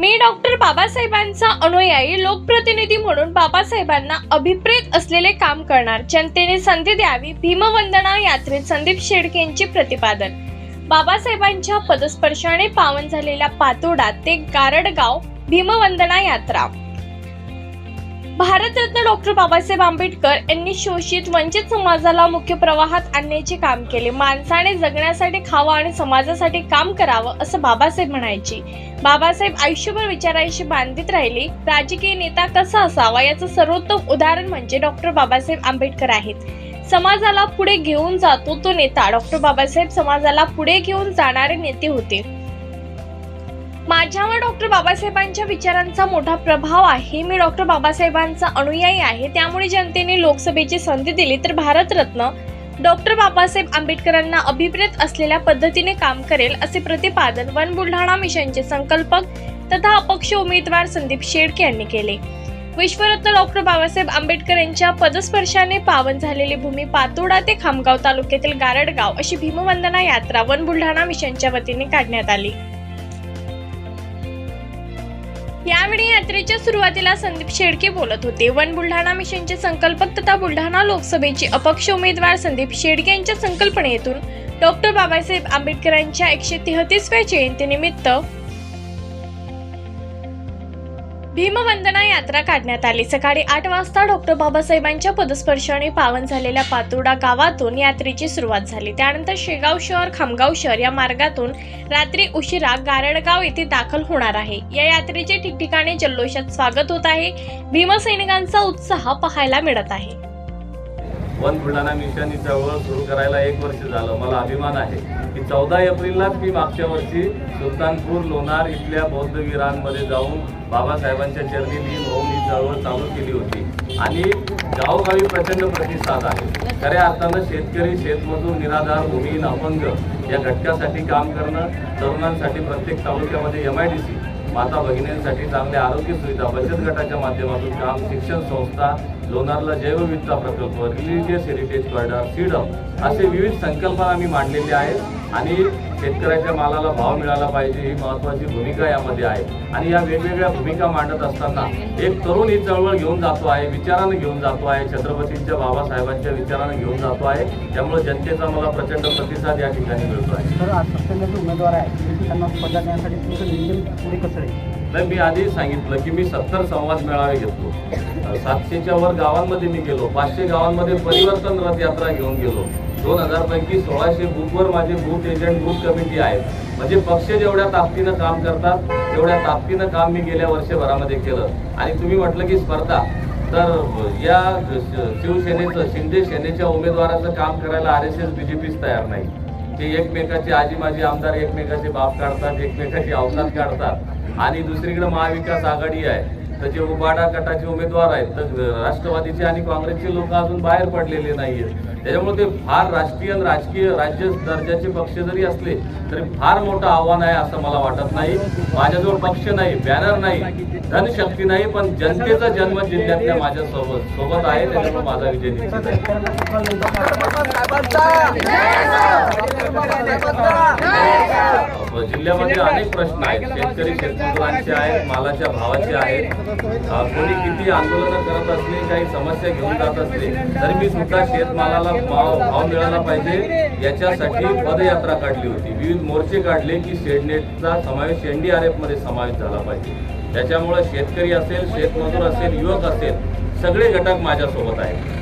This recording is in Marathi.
मी डॉक्टर बाबासाहेबांचा अनुयायी लोकप्रतिनिधी म्हणून बाबासाहेबांना अभिप्रेत असलेले काम करणार जनतेने संधी द्यावी भीमवंदना यात्रेत संदीप शेडकेंचे प्रतिपादन. बाबासाहेबांच्या पदस्पर्शाने पावन झालेल्या पातोडा ते गारडगाव भीमवंदना यात्रा. भारतरत्न डॉक्टर बाबासाहेब आंबेडकर यांनी शोषित वंचित समाजाला मुख्य प्रवाहात आणण्याचे काम केले. माणसाने जगण्यासाठी खावं आणि समाजासाठी काम करावं असं बाबासाहेब म्हणायचे. बाबासाहेब आयुष्यभर विचारांशी बांधित राहिले. राजकीय नेता कसा असावा याचं सर्वोत्तम उदाहरण म्हणजे डॉक्टर बाबासाहेब आंबेडकर आहेत. समाजाला पुढे घेऊन जातो तो नेता. डॉक्टर बाबासाहेब समाजाला पुढे घेऊन जाणारे नेते होते. माझ्यावर डॉक्टर बाबासाहेबांच्या विचारांचा मोठा प्रभाव आहे. मी डॉक्टर बाबासाहेबांचा अनुयायी आहे. त्यामुळे जनतेने लोकसभेची संधी दिली तर भारतरत्न डॉक्टर बाबासाहेब आंबेडकरांना अभिप्रेत असलेल्या पद्धतीने काम करेल असे प्रतिपादन वन बुलढाणा मिशनचे संकल्पक तथा अपक्ष उमेदवार संदीप शेडके यांनी केले. विश्वरत्न डॉक्टर बाबासाहेब आंबेडकर यांच्या पदस्पर्शाने पावन झालेली भूमी पातोडा ते खामगाव तालुक्यातील गारडगाव अशी भीमवंदना यात्रा वन बुलढाणा मिशनच्या वतीने काढण्यात आली. यावेळी यात्रेच्या सुरुवातीला संदीप शेडके बोलत होते. वन बुलढाणा मिशनचे संकल्पक तथा बुलढाणा लोकसभेचे अपक्ष उमेदवार संदीप शेडके यांच्या संकल्पनेतून डॉक्टर बाबासाहेब आंबेडकरांच्या एकशे तेहतीसव्या जयंतीनिमित्त भीमवंदना यात्रा काढण्यात आली. सकाळी आठ वाजता डॉक्टर बाबासाहेबांच्या पदस्पर्शाने पावन झालेल्या पातुर्डा गावातून यात्रेची सुरुवात झाली. त्यानंतर शेगाव शहर खामगाव शहर या मार्गातून रात्री उशिरा गारडगाव येथे दाखल होणार आहे. या यात्रेचे ठिकठिकाणी जल्लोषात स्वागत होत आहे. भीमसैनिकांचा उत्साह पाहायला मिळत आहे. वन बुलढाणा मिशन ही चळवळ सुरू करायला एक वर्ष झालं. मला अभिमान आहे की चौदा एप्रिललाच मी मागच्या वर्षी सुलतानपूर लोणार इथल्या बौद्धवीरांमध्ये जाऊन बाबासाहेबांच्या चरणी लीन होऊन ही चळवळ चालू केली होती. आणि गावोगावी प्रचंड प्रतिसाद आहे. खऱ्या अर्थानं शेतकरी शेतमजूर निराधार भूमिहीन अपंग या घटकासाठी काम करणं तरुणांसाठी प्रत्येक तालुक्यामध्ये एम आय डी सी माता भगिनींसाठी चांगल्या आरोग्य सुविधा बचत गटाच्या माध्यमातून काम शिक्षण संस्था लोणारला जैवविविधता प्रकल्प रिलिजियस हेरिटेज कॉरिडॉर सीडम असे विविध संकल्पना आम्ही मांडलेले आहेत. आणि शेतकऱ्याच्या मालाला भाव मिळाला पाहिजे ही महत्त्वाची भूमिका यामध्ये आहे. आणि या वेगवेगळ्या भूमिका मांडत असताना एक तरुण ही चळवळ घेऊन जातो आहे विचारानं घेऊन जातो आहे छत्रपतींच्या बाबासाहेबांच्या विचारानं घेऊन जातो आहे. त्यामुळे जनतेचा मला प्रचंड प्रतिसाद या ठिकाणी मिळतो आहे. तर आज सत्याचे उमेदवार आहे की त्यांना स्पर्धा करण्यासाठी तुमचं नियोजन पुढे कसं आहे? तर मी आधी सांगितलं की मी सत्तर संवाद मेळावे घेतलो. सातशेच्या वर गावांमध्ये मी गेलो पाचशे गावांमध्ये परिवर्तन रथ यात्रा घेऊन गेलो. दोन हजारपैकी सोळाशे बूथवर माझे बूथ एजंट बूथ कमिटी आहेत. म्हणजे पक्ष जेवढ्या ताकदीनं काम करतात तेवढ्या ताकदीनं काम मी गेल्या वर्षभरामध्ये केलं. आणि तुम्ही म्हटलं की स्पर्धा. तर या शिवसेनेचं शिंदे सेनेच्या उमेदवाराचं काम करायला R S S B J peach तयार नाही. ते एकमेकाचे आजी माजी आमदार एकमेकाचे बाप काढतात एकमेकाची अवसाद काढतात. आणि दुसरीकडे महाविकास आघाडी आहे. त्याचे उबाडा गटाचे उमेदवार आहेत. तर राष्ट्रवादीचे आणि काँग्रेसचे लोक अजून बाहेर पडलेले नाहीयेत. त्याच्यामुळे ते फार राष्ट्रीय आणि राजकीय राज्य दर्जाचे पक्ष जरी असले तरी फार मोठं आव्हान आहे असं मला वाटत नाही. माझ्याजवळ पक्ष नाही बॅनर नाही धनशक्ती नाही पण जनतेचा जन्म जिल्ह्यातल्या माझ्या सोबत सोबत आहे त्याच्यामुळे माझा विजय निश्चित आहे. जिल्ह्यामध्ये अनेक प्रश्न आहेत. शेतकरी शेतमजुरांचे आहेत मालाच्या भावाचे आहेत. कोणी किती आंदोलनं करत असले काही समस्या घेऊन जात असले तर मी सुद्धा शेतमालाला भाव भाव मिळाला पाहिजे. याच्यासाठी पदयात्रा काढली होती. विविध मोर्चे काढले की शेडनेटचा समावेश एनडीआरएफमध्ये समावेश झाला पाहिजे. त्याच्यामुळे शेतकरी असेल शेतमजूर असेल युवक असेल सगळे घटक माझ्यासोबत आहेत.